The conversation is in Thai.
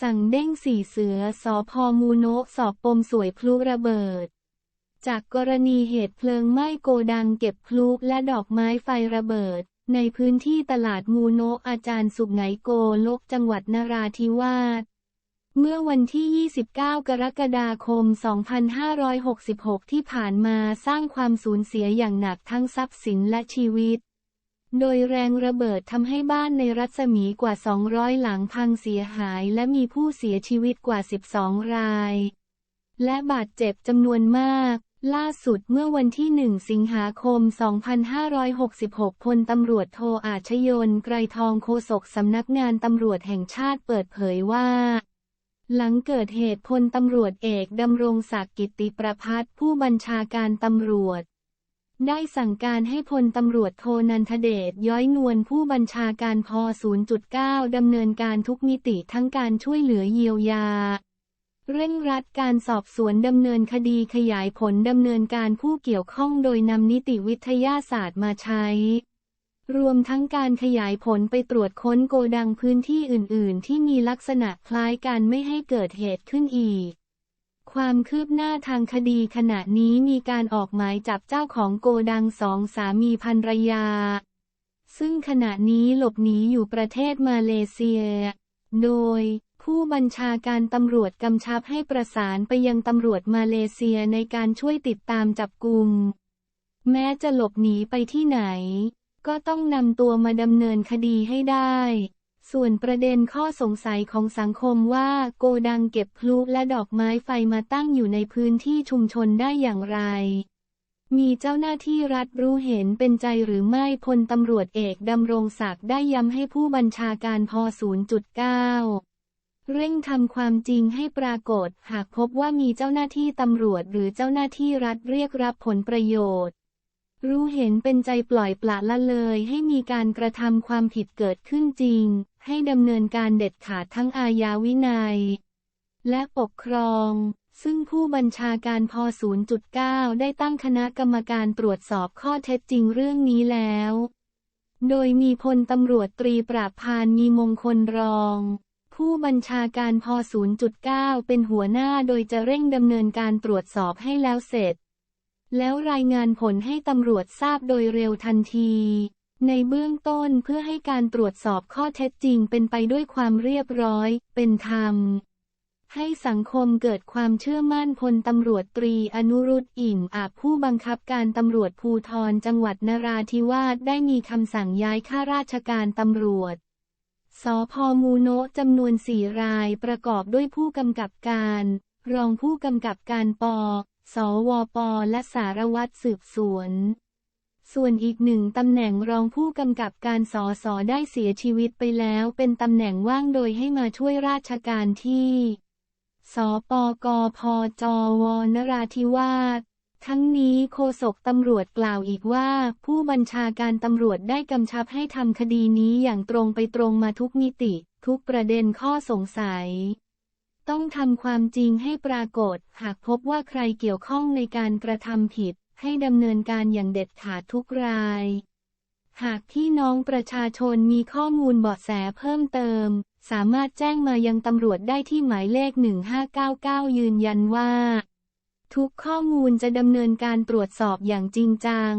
สั่งเด้งสี่เสือสอพอมูโนสอบปมสวยพลุระเบิด จากกรณีเหตุเพลิงไหม้โกดังเก็บพลุและดอกไม้ไฟระเบิด ในพื้นที่ตลาดมูโนอาจารย์สุขไหงโกลกจังหวัดนราธิวาสเมื่อวันที่ 29 กรกฎาคม 2566 ที่ผ่านมาสร้างความสูญเสียอย่างหนักทั้งทรัพย์สินและชีวิต โดยแรงระเบิดทำให้บ้านในรัศมีกว่า 200 หลังพังเสียหายและมีผู้เสียชีวิตกว่า 12 ราย และบาดเจ็บจำนวนมาก ล่าสุดเมื่อวันที่ 1 สิงหาคม 2566 พลตำรวจโทอาชยนไกรทองโฆษกสำนักงานตำรวจแห่งชาติเปิดเผยว่า หลังเกิดเหตุพลตำรวจเอกดำรงศักดิ์กิติประพัฒผู้บัญชาการตำรวจ ได้สั่งการให้พลตำรวจโทนันทเดชย้อยนวลผู้บัญชาการพ0.9 ดำเนินการทุกมิติทั้งการช่วยเหลือเยียวยา เร่งรัดการสอบสวนดำเนินคดีขยายผลดำเนินการผู้เกี่ยวข้องโดยนำนิติวิทยาศาสตร์มาใช้ รวมทั้งการขยายผลไปตรวจค้นโกดังพื้นที่อื่น ๆ ที่มีลักษณะคล้ายกันไม่ให้เกิดเหตุขึ้นอีก ความคืบหน้าทางคดีขณะนี้มีการออกหมายจับเจ้าของโกดังสองสามีภรรยา ซึ่งขณะนี้หลบหนีอยู่ประเทศมาเลเซีย โดยผู้บัญชาการตำรวจกำชับให้ประสานไปยังตำรวจมาเลเซียในการช่วยติดตามจับกลุ่ม แม้จะหลบหนีไปที่ไหน ก็ต้องนำตัวมาดำเนินคดีให้ได้ ส่วนประเด็นข้อสงสัยของสังคมว่าโกดังเก็บพลุและดอกไม้ไฟมาตั้งอยู่ในพื้นที่ชุมชนได้อย่างไร มีเจ้าหน้าที่รัฐรู้เห็นเป็นใจหรือไม่พลตำรวจเอกดำรงศักดิ์ได้ย้ำให้ผู้บัญชาการพ0.9เร่งทำความจริงให้ปรากฏ หากพบว่ามีเจ้าหน้าที่ตำรวจหรือเจ้าหน้าที่รัฐเรียกรับผลประโยชน์ รู้เห็นเป็นใจปล่อยปละละเลยให้มีการกระทำความผิดเกิดขึ้นจริง ให้ดำเนินการเด็ดขาดทั้งอาญาวินัย และปกครอง ซึ่งผู้บัญชาการพ0.9 ได้ตั้งคณะกรรมการตรวจสอบข้อเท็จจริงเรื่องนี้แล้ว โดยมีพลตำรวจตรีปราบพานมีมงคลรอง ผู้บัญชาการพ0.9 เป็นหัวหน้าโดยจะเร่งดำเนินการตรวจสอบให้แล้วเสร็จ แล้วรายงานผลให้ตำรวจทราบโดยเร็วทันที ในเบื้องต้นเพื่อให้การตรวจสอบข้อเท็จจริงเป็นไปด้วยความเรียบร้อย เป็นธรรม ให้สังคมเกิดความเชื่อมั่นพลตำรวจตรีอนุรุตอิ่มอาจผู้บังคับการตำรวจภูธรจังหวัดนราธิวาสได้มีคำสั่งย้ายข้าราชการตำรวจสพมูโนะจำนวนสี่รายประกอบด้วยผู้กำกับการ รองผู้กำกับการป สวป และสารวัตรสืบสวน ส่วนอีกหนึ่งตำแหน่งรองผู้กำกับการสอสอได้เสียชีวิตไปแล้ว เป็นตำแหน่งว่างโดยให้มาช่วยราชการที่ สปกพจว นราธิวาสทั้งนี้โฆษกตำรวจกล่าวอีกว่า ผู้บัญชาการตำรวจได้กำชับให้ทำคดีนี้อย่างตรงไปตรงมาทุกมิติ ทุกประเด็นข้อสงสัย ต้องทำความจริงให้ปรากฏ หากพบว่าใครเกี่ยวข้องในการกระทำผิด ให้ดำเนินการอย่างเด็ดขาดทุกราย หากพี่น้องประชาชนมีข้อมูลเบาะแสเพิ่มเติม สามารถแจ้งมายังตำรวจได้ที่หมายเลข 1599 ยืนยันว่า ทุกข้อมูลจะดำเนินการตรวจสอบอย่างจริงจัง